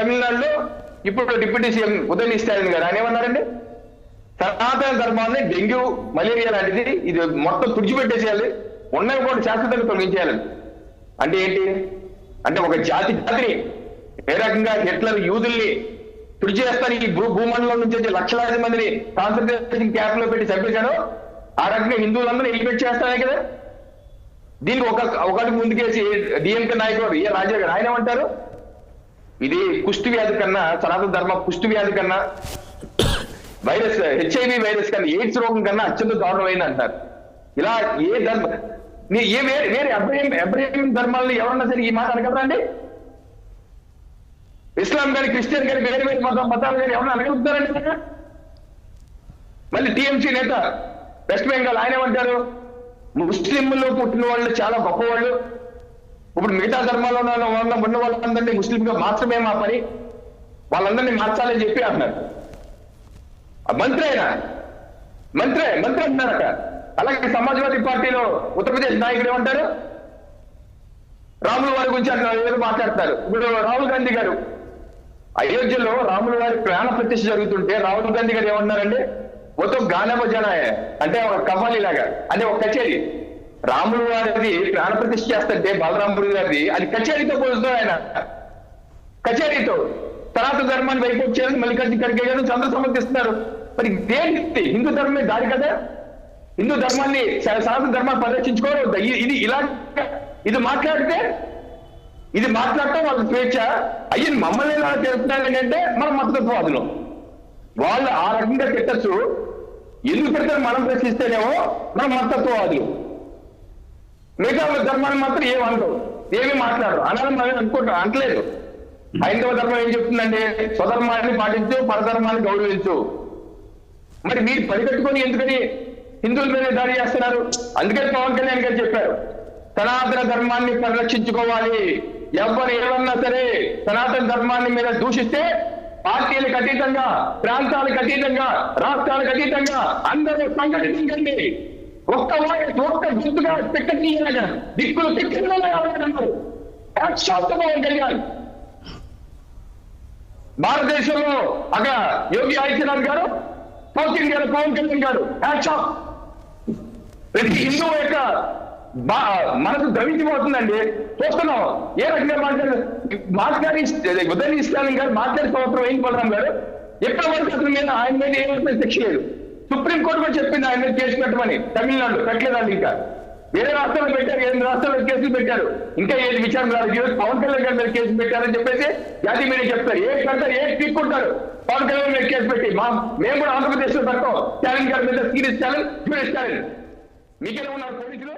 తమిళనాడులో ఇప్పుడు deputy CM ఉదయం స్టాలిన్ గారు. ఆయన ఏమన్నారండి? సనాతన ధర్మాన్ని డెంగ్యూ మలేరియా లాంటిది ఇది మొత్తం తుడిచిపెట్టేసేయాలి. ఉన్నవి కూడా శాశ్వతంగా తొలగించేయాలని అంటే ఏంటి? అంటే ఒక జాతి జాతిని ఏ రకంగా హిట్లర్ యూదుల్ని తుడిచేస్తాను ఈ భూ భూమండలం నుంచి వచ్చే లక్షలాది మందిని కాన్సన్ట్రేషన్ క్యాంప్లో పెట్టి చంపేశాడు ఆ రకంగా హిందువులందరూ ఎలిమినేట్ చేస్తానే కదా. దీనికి ఒక ఒకటి ముందుకేసి డిఎంకే నాయకుడు ఏ రాజా గారు ఆయన ఏమంటారు? ఇది కుష్టి వ్యాధి కన్నా సనాతన ధర్మ కుష్టి వ్యాధి కన్నా వైరస్ హెచ్ఐవి వైరస్ కన్నా ఎయిడ్స్ రోగం కన్నా అత్యంత దారుణమైన అంటారు. ఇలా ఏ ధర్మ నీ ఏ వేరే వేరే అబ్రహీం అబ్రహీం ధర్మాలను ఎవరన్నా సరే ఈ మాట అనగలరా అండి? ఇస్లాం కానీ క్రిస్టియన్ కానీ వేరే వేరే మతం మతాలు కానీ ఎవరన్నా అనగలుగుతారండి మళ్ళీ టీఎంసీ నేత వెస్ట్ బెంగాల్ ఆయన ఏమంటారు? ముస్లింలు పుట్టిన వాళ్ళు చాలా గొప్పవాళ్ళు. ఇప్పుడు మిగతా ధర్మాల్లో ఉన్న వాళ్ళ ఉన్న వాళ్ళందరినీ ముస్లింగా మాత్రమే మా పని వాళ్ళందరినీ మార్చాలని చెప్పి అంటున్నారు. ఆ మంత్రి అయినా మంత్రి మంత్రి అంటున్నారట. అలాగే సమాజ్వాదీ పార్టీలో ఉత్తరప్రదేశ్ నాయకుడు ఏమంటారు? రాముల వారి గురించి అంటున్నారు ఏదో మాట్లాడతారు ఇప్పుడు రాహుల్ గాంధీ గారు అయోధ్యలో రాముల వారి ప్రాణ ప్రతిష్ఠ జరుగుతుంటే రాహుల్ గాంధీ గారు ఏమన్నారండి మొత్తం గానభజన అంటే ఒక కవ్వాలి లాగా అంటే ఒక కచేరీ. రాముడు వారిది ప్రాణ ప్రతిష్ఠ చేస్తుంటే బలరాముడు గారిది అది కచేరీతో పోలుస్తాడు ఆయన. కచేరీతో. తర్వాత ధర్మాన్ని వైపు వచ్చేది మల్లికార్జున ఖర్గే గారు చంద్ర సమర్థిస్తున్నారు. మరి దేనికి హిందూ ధర్మమే దారి కదా? హిందూ ధర్మాన్ని సనాతన ధర్మాన్ని పరిరక్షించుకోవడం ఇది ఇలా ఇది మాట్లాడితే ఇది మాట్లాడటం వాళ్ళ స్వేచ్ఛ. అయ్యి మమ్మల్ని ఎలా చేస్తున్నారు ఏంటంటే మనం మతతత్వవాదులు వాళ్ళు ఆ రకంగా తిట్టచ్చు. ఎందుకు పెడతారు మనం ప్రశ్నిస్తేనేమో మనం మతత్వవాదులు మిగతా ధర్మాన్ని మాత్రం ఏం అనరు. ఏమీ మాట్లాడరు. అనాలని మనం అనుకుంటాం. అంటలేదు హైందవ ధర్మం ఏం చెప్తుందండి? స్వధర్మాన్ని పాటించు పరధర్మాన్ని గౌరవించు. మరి మీరు పరిగెట్టుకొని ఎందుకని హిందువుల మీద దాడి చేస్తున్నారు? అందుకని పవన్ కళ్యాణ్ గారు చెప్పారు. సనాతన ధర్మాన్ని పరిరక్షించుకోవాలి. ఎవరు ఏమన్నా సరే సనాతన ధర్మాన్ని మీద దూషిస్తే పార్టీలకు అతీతంగా ప్రాంతాలకు అతీతంగా రాష్ట్రాలకు అతీతంగా అందరూ సంఘటించండి. ఒక్క ఒక్క గుర్తుగా తిక్కనీయగా దిక్కులు తిక్కన్నారు పవన్ కళ్యాణ్ భారతదేశంలో అక్కడ యోగి ఆదిత్యనాథ్ గారు సౌత్ ఇండియాలో పవన్ కళ్యాణ్ గారు హ్యాట్స్ ప్రతి హిందూ యొక్క మనసు ద్రవించిపోతుందండి. చూస్తున్నాం. ఏ రకంగా మాట్లాడు మాట్లాడి ఉదయం ఇస్లాం గారు మాట్లాడే సంవత్సరం ఏం బలరాం గారు. ఎప్పటి వరకు అతని మీద ఆయన మీద ఏమైనా శిక్ష లేదు. సుప్రీం కోర్టు కూడా చెప్పింది ఆయన మీద కేసు పెట్టమని. తమిళనాడు పెట్టలేదండి ఇంకా. వేరే రాష్ట్రాలు పెట్టారు ఎనిమిది రాష్ట్రాలు కేసులు పెట్టారు. ఇంకా ఏది విచారణ రాదు ఈరోజు పవన్ కళ్యాణ్ గారి మీద కేసు పెట్టారని చెప్పేసి జాతీయ మీడియా చెప్తారు. ఏ కడతారు ఏ తీసుకుంటారు? పవన్ కళ్యాణ్ మీద కేసు పెట్టి మా మేము కూడా ఆంధ్రప్రదేశ్లో తక్కువ స్టాలిన్ గారి మీద సీరియస్ ఛాలెంజ్ సీరియస్ ఛాలెంజ్ మీకెలా ఉన్నారు పోలీసులు?